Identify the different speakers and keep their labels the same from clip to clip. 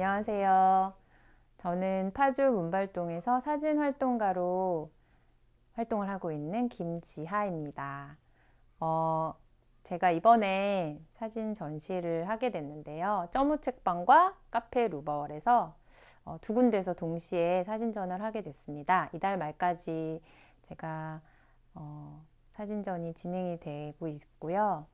Speaker 1: 안녕하세요. 저는 파주 문발동에서 사진 활동가로 활동을 하고 있는 김지하입니다. 어, 제가 이번에 사진 전시를 하게 됐는데요. 점우 책방과 카페 루버월에서 어, 두 군데서 동시에 사진전을 하게 됐습니다. 이달 말까지 제가 어, 사진전이 진행이 되고 있고요.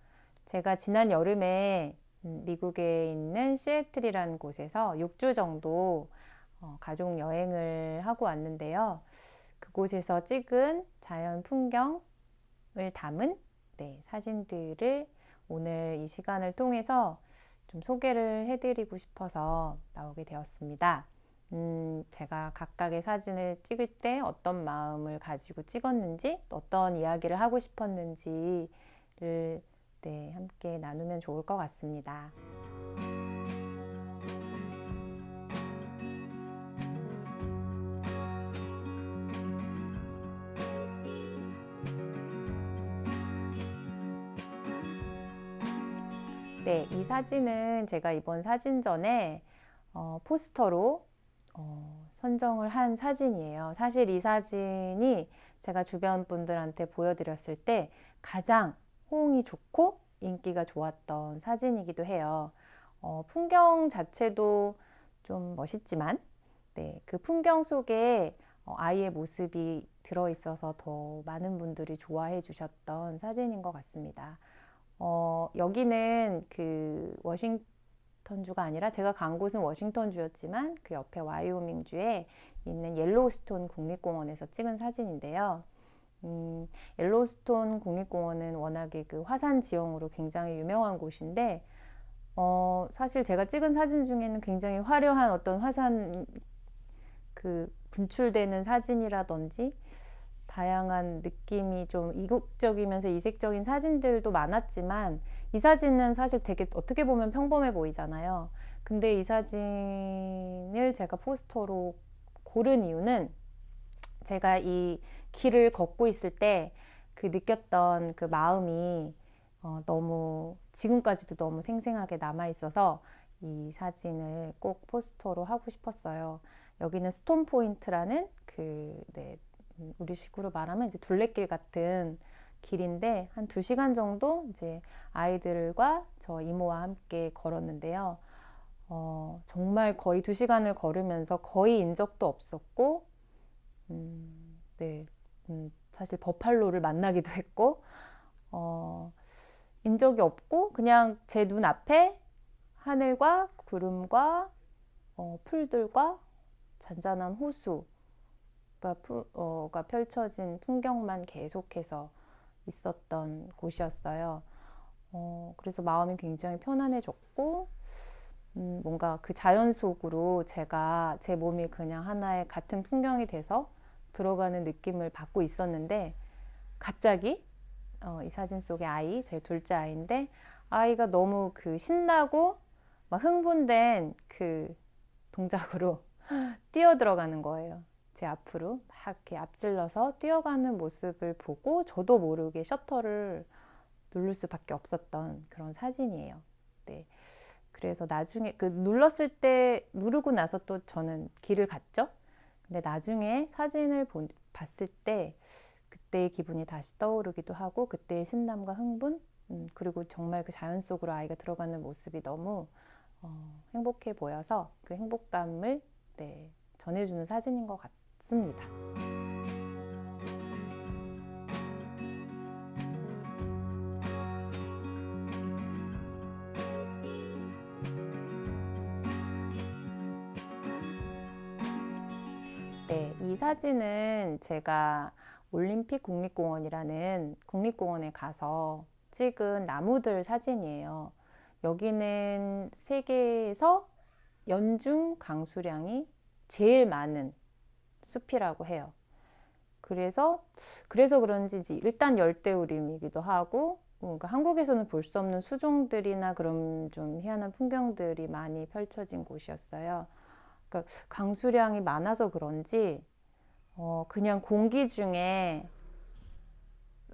Speaker 1: 제가 지난 여름에 음, 미국에 있는 시애틀이라는 곳에서 6주 정도 어, 가족 여행을 하고 왔는데요. 그곳에서 찍은 자연 풍경을 담은 네, 사진들을 오늘 이 시간을 통해서 좀 소개를 해드리고 싶어서 나오게 되었습니다. 음, 제가 각각의 사진을 찍을 때 어떤 마음을 가지고 찍었는지, 어떤 이야기를 하고 싶었는지를 네, 함께 나누면 좋을 것 같습니다. 네, 이 사진은 제가 이번 사진전에 어, 포스터로 어, 선정을 한 사진이에요. 사실 이 사진이 제가 주변 분들한테 보여드렸을 때 가장 호응이 좋고 인기가 좋았던 사진이기도 해요. 어, 풍경 자체도 좀 멋있지만, 네, 그 풍경 속에 어, 아이의 모습이 들어있어서 더 많은 분들이 좋아해 주셨던 사진인 것 같습니다. 어, 여기는 그 워싱턴주가 아니라 제가 간 곳은 워싱턴주였지만 그 옆에 와이오밍주에 있는 옐로우스톤 국립공원에서 찍은 사진인데요. 음, 옐로우스톤 국립공원은 워낙에 그 화산 지형으로 굉장히 유명한 곳인데 어, 사실 제가 찍은 사진 중에는 굉장히 화려한 어떤 화산 그 분출되는 사진이라든지 다양한 느낌이 좀 이국적이면서 이색적인 사진들도 많았지만 이 사진은 사실 되게 어떻게 보면 평범해 보이잖아요. 근데 이 사진을 제가 포스터로 고른 이유는 제가 이 길을 걷고 있을 때 그 느꼈던 그 마음이 어, 너무 지금까지도 너무 생생하게 남아 있어서 이 사진을 꼭 포스터로 하고 싶었어요. 여기는 스톤 포인트라는 그 네, 음, 우리 식으로 말하면 이제 둘레길 같은 길인데 한 두 시간 정도 이제 아이들과 저 이모와 함께 걸었는데요. 어, 정말 거의 두 시간을 걸으면서 거의 인적도 없었고, 음, 네, 음, 사실 버팔로를 만나기도 했고, 어, 인적이 없고 그냥 제 눈앞에 하늘과 구름과 어, 풀들과 잔잔한 호수 가, 어, 가 펼쳐진 풍경만 계속해서 있었던 곳이었어요. 어, 그래서 마음이 굉장히 편안해졌고, 음, 뭔가 그 자연 속으로 제가 제 몸이 그냥 하나의 같은 풍경이 돼서 들어가는 느낌을 받고 있었는데, 갑자기 어, 이 사진 속의 아이, 제 둘째 아이인데, 아이가 너무 그 신나고 막 흥분된 그 동작으로 뛰어 들어가는 거예요. 제 앞으로 막 이렇게 앞질러서 뛰어가는 모습을 보고 저도 모르게 셔터를 누를 수밖에 없었던 그런 사진이에요. 네. 그래서 나중에 그 눌렀을 때 누르고 나서 또 저는 길을 갔죠. 근데 나중에 사진을 본, 봤을 때 그때의 기분이 다시 떠오르기도 하고 그때의 신남과 흥분 음, 그리고 정말 그 자연 속으로 아이가 들어가는 모습이 너무 어, 행복해 보여서 그 행복감을 네, 전해주는 사진인 것 같아요. 씁니다. 사진은 제가 올림픽 국립공원이라는 국립공원에 가서 찍은 나무들 사진이에요. 여기는 세계에서 연중 강수량이 제일 많은 숲이라고 해요. 그래서 그래서 그런지 일단 열대우림이기도 하고 그러니까 한국에서는 볼 수 없는 수종들이나 그런 좀 희한한 풍경들이 많이 펼쳐진 곳이었어요. 그러니까 강수량이 많아서 그런지 어 그냥 공기 중에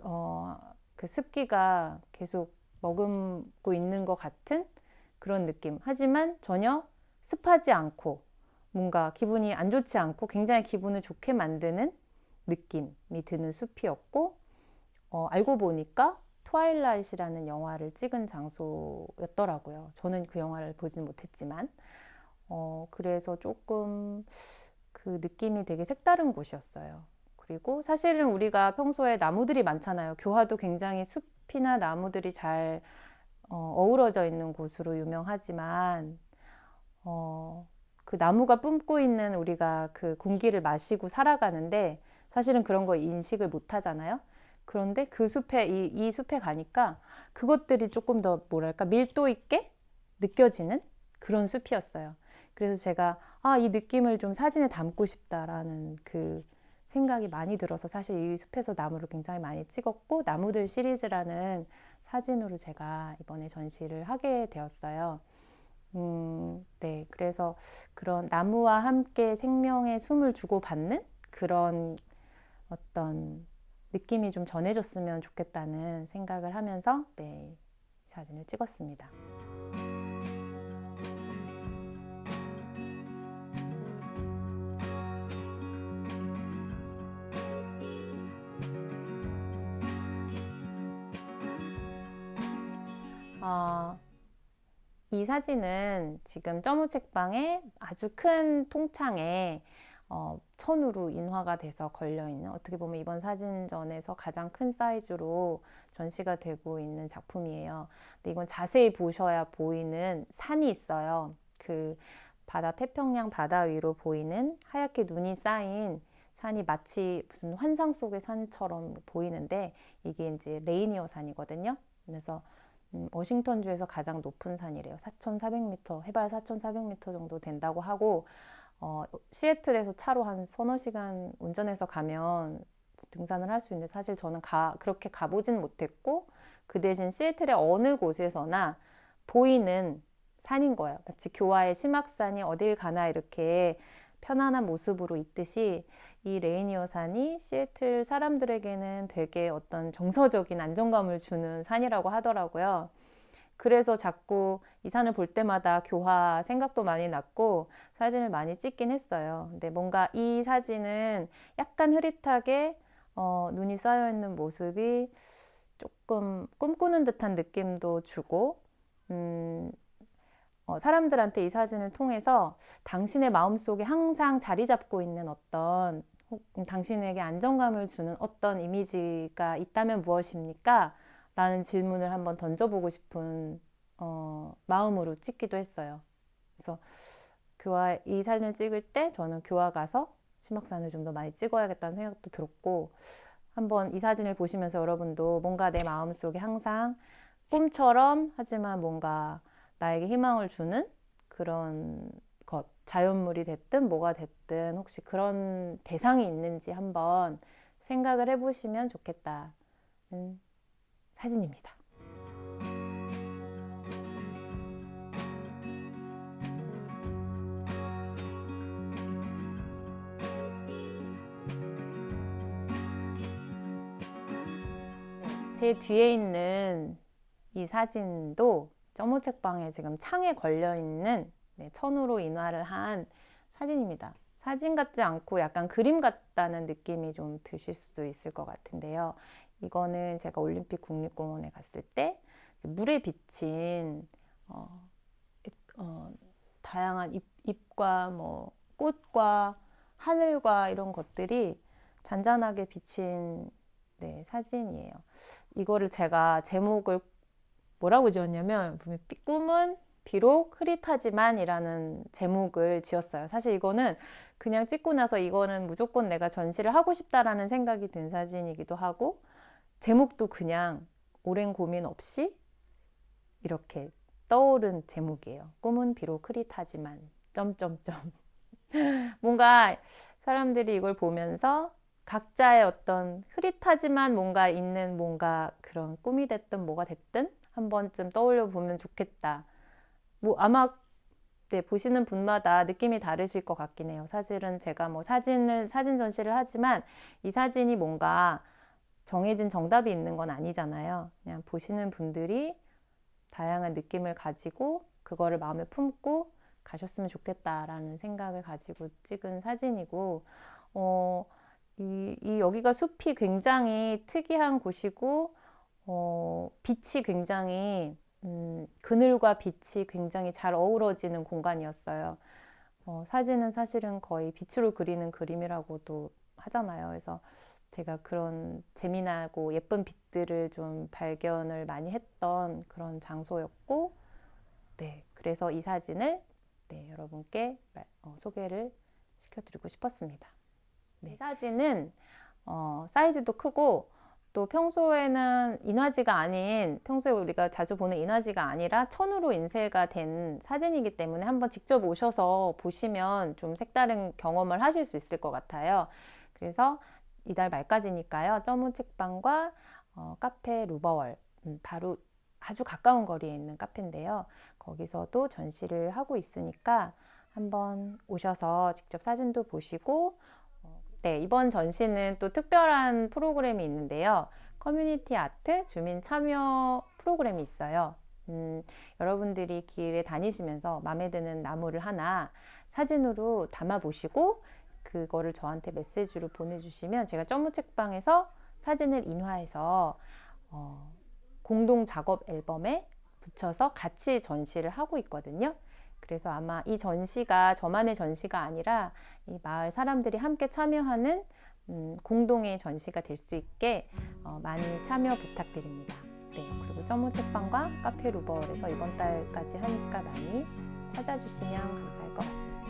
Speaker 1: 어 그 습기가 계속 머금고 있는 것 같은 그런 느낌. 하지만 전혀 습하지 않고 뭔가 기분이 안 좋지 않고 굉장히 기분을 좋게 만드는 느낌이 드는 숲이었고 어, 알고 보니까 트와일라이트라는 영화를 찍은 장소였더라고요. 저는 그 영화를 보진 못했지만 어, 그래서 조금 그 느낌이 되게 색다른 곳이었어요. 그리고 사실은 우리가 평소에 나무들이 많잖아요. 교화도 굉장히 숲이나 나무들이 잘 어, 어우러져 있는 곳으로 유명하지만 어, 그 나무가 뿜고 있는 우리가 그 공기를 마시고 살아가는데 사실은 그런 거 인식을 못 하잖아요. 그런데 그 숲에 이, 이 숲에 가니까 그것들이 조금 더 뭐랄까 밀도 있게 느껴지는 그런 숲이었어요. 그래서 제가 아, 이 느낌을 좀 사진에 담고 싶다라는 그 생각이 많이 들어서 사실 이 숲에서 나무를 굉장히 많이 찍었고 나무들 시리즈라는 사진으로 제가 이번에 전시를 하게 되었어요. 음, 네. 그래서 그런 나무와 함께 생명의 숨을 주고받는 그런 어떤 느낌이 좀 전해졌으면 좋겠다는 생각을 하면서 네, 사진을 찍었습니다. 어, 이 사진은 지금 점호 책방에 아주 큰 통창에 어, 천으로 인화가 돼서 걸려 있는 어떻게 보면 이번 사진전에서 가장 큰 사이즈로 전시가 되고 있는 작품이에요. 근데 이건 자세히 보셔야 보이는 산이 있어요. 그 바다 태평양 바다 위로 보이는 하얗게 눈이 쌓인 산이 마치 무슨 환상 속의 산처럼 보이는데 이게 이제 레이니어 산이거든요. 그래서 음, 워싱턴주에서 가장 높은 산이래요. 4,400m, 해발 4,400m 정도 된다고 하고 어, 시애틀에서 차로 한 서너 시간 운전해서 가면 등산을 할 수 있는데 사실 저는 가, 그렇게 가보진 못했고 그 대신 시애틀의 어느 곳에서나 보이는 산인 거예요. 마치 교화의 심악산이 어딜 가나 이렇게 편안한 모습으로 있듯이 이 레이니어 산이 시애틀 사람들에게는 되게 어떤 정서적인 안정감을 주는 산이라고 하더라고요. 그래서 자꾸 이 산을 볼 때마다 교화 생각도 많이 났고 사진을 많이 찍긴 했어요. 근데 뭔가 이 사진은 약간 흐릿하게 어, 눈이 쌓여 있는 모습이 조금 꿈꾸는 듯한 느낌도 주고 음, 어, 사람들한테 이 사진을 통해서 당신의 마음속에 항상 자리 잡고 있는 어떤 당신에게 안정감을 주는 어떤 이미지가 있다면 무엇입니까? 라는 질문을 한번 던져보고 싶은 어, 마음으로 찍기도 했어요. 그래서 교화 이 사진을 찍을 때 저는 교화 가서 심막산을 좀 더 많이 찍어야겠다는 생각도 들었고 한번 이 사진을 보시면서 여러분도 뭔가 내 마음속에 항상 꿈처럼 하지만 뭔가 나에게 희망을 주는 그런 것 자연물이 됐든 뭐가 됐든 혹시 그런 대상이 있는지 한번 생각을 해보시면 좋겠다는 사진입니다. 제 뒤에 있는 이 사진도 점호 책방에 지금 창에 걸려 있는 네, 천으로 인화를 한 사진입니다. 사진 같지 않고 약간 그림 같다는 느낌이 좀 드실 수도 있을 것 같은데요. 이거는 제가 올림픽 국립공원에 갔을 때 물에 비친 어, 어, 다양한 잎, 잎과 뭐 꽃과 하늘과 이런 것들이 잔잔하게 비친 네, 사진이에요. 이거를 제가 제목을 뭐라고 지었냐면 꿈은 비록 흐릿하지만이라는 제목을 지었어요. 사실 이거는 그냥 찍고 나서 이거는 무조건 내가 전시를 하고 싶다라는 생각이 든 사진이기도 하고 제목도 그냥 오랜 고민 없이 이렇게 떠오른 제목이에요. 꿈은 비록 흐릿하지만 점점점 뭔가 사람들이 이걸 보면서 각자의 어떤 흐릿하지만 뭔가 있는 뭔가 그런 꿈이 됐든 뭐가 됐든 한 번쯤 떠올려 보면 좋겠다. 뭐 아마 네, 보시는 분마다 느낌이 다르실 것 같긴 해요. 사실은 제가 뭐 사진을 사진 전시를 하지만 이 사진이 뭔가 정해진 정답이 있는 건 아니잖아요. 그냥 보시는 분들이 다양한 느낌을 가지고 그거를 마음에 품고 가셨으면 좋겠다라는 생각을 가지고 찍은 사진이고, 어, 이, 이 여기가 숲이 굉장히 특이한 곳이고, 어, 빛이 굉장히, 음, 그늘과 빛이 굉장히 잘 어우러지는 공간이었어요. 어, 사진은 사실은 거의 빛으로 그리는 그림이라고도 하잖아요. 그래서 제가 그런 재미나고 예쁜 빛들을 좀 발견을 많이 했던 그런 장소였고, 네, 그래서 이 사진을 네, 여러분께 말- 어, 소개를 시켜드리고 싶었습니다. 네, 이 사진은 어, 사이즈도 크고 또 평소에는 인화지가 아닌 평소에 우리가 자주 보는 인화지가 아니라 천으로 인쇄가 된 사진이기 때문에 한번 직접 오셔서 보시면 좀 색다른 경험을 하실 수 있을 것 같아요. 그래서 이달 말까지니까요. 점우 책방과 어, 카페 루버월 음, 바로 아주 가까운 거리에 있는 카페인데요. 거기서도 전시를 하고 있으니까 한번 오셔서 직접 사진도 보시고 어, 네, 이번 전시는 또 특별한 프로그램이 있는데요. 커뮤니티 아트 주민 참여 프로그램이 있어요. 음, 여러분들이 길에 다니시면서 마음에 드는 나무를 하나 사진으로 담아 보시고 그거를 저한테 메시지로 보내주시면 제가 점무 책방에서 사진을 인화해서 어, 공동 작업 앨범에 붙여서 같이 전시를 하고 있거든요. 그래서 아마 이 전시가 저만의 전시가 아니라 이 마을 사람들이 함께 참여하는 음, 공동의 전시가 될 수 있게 어, 많이 참여 부탁드립니다. 네, 그리고 점무 책방과 카페 루버에서 이번 달까지 하니까 많이 찾아주시면 감사할 것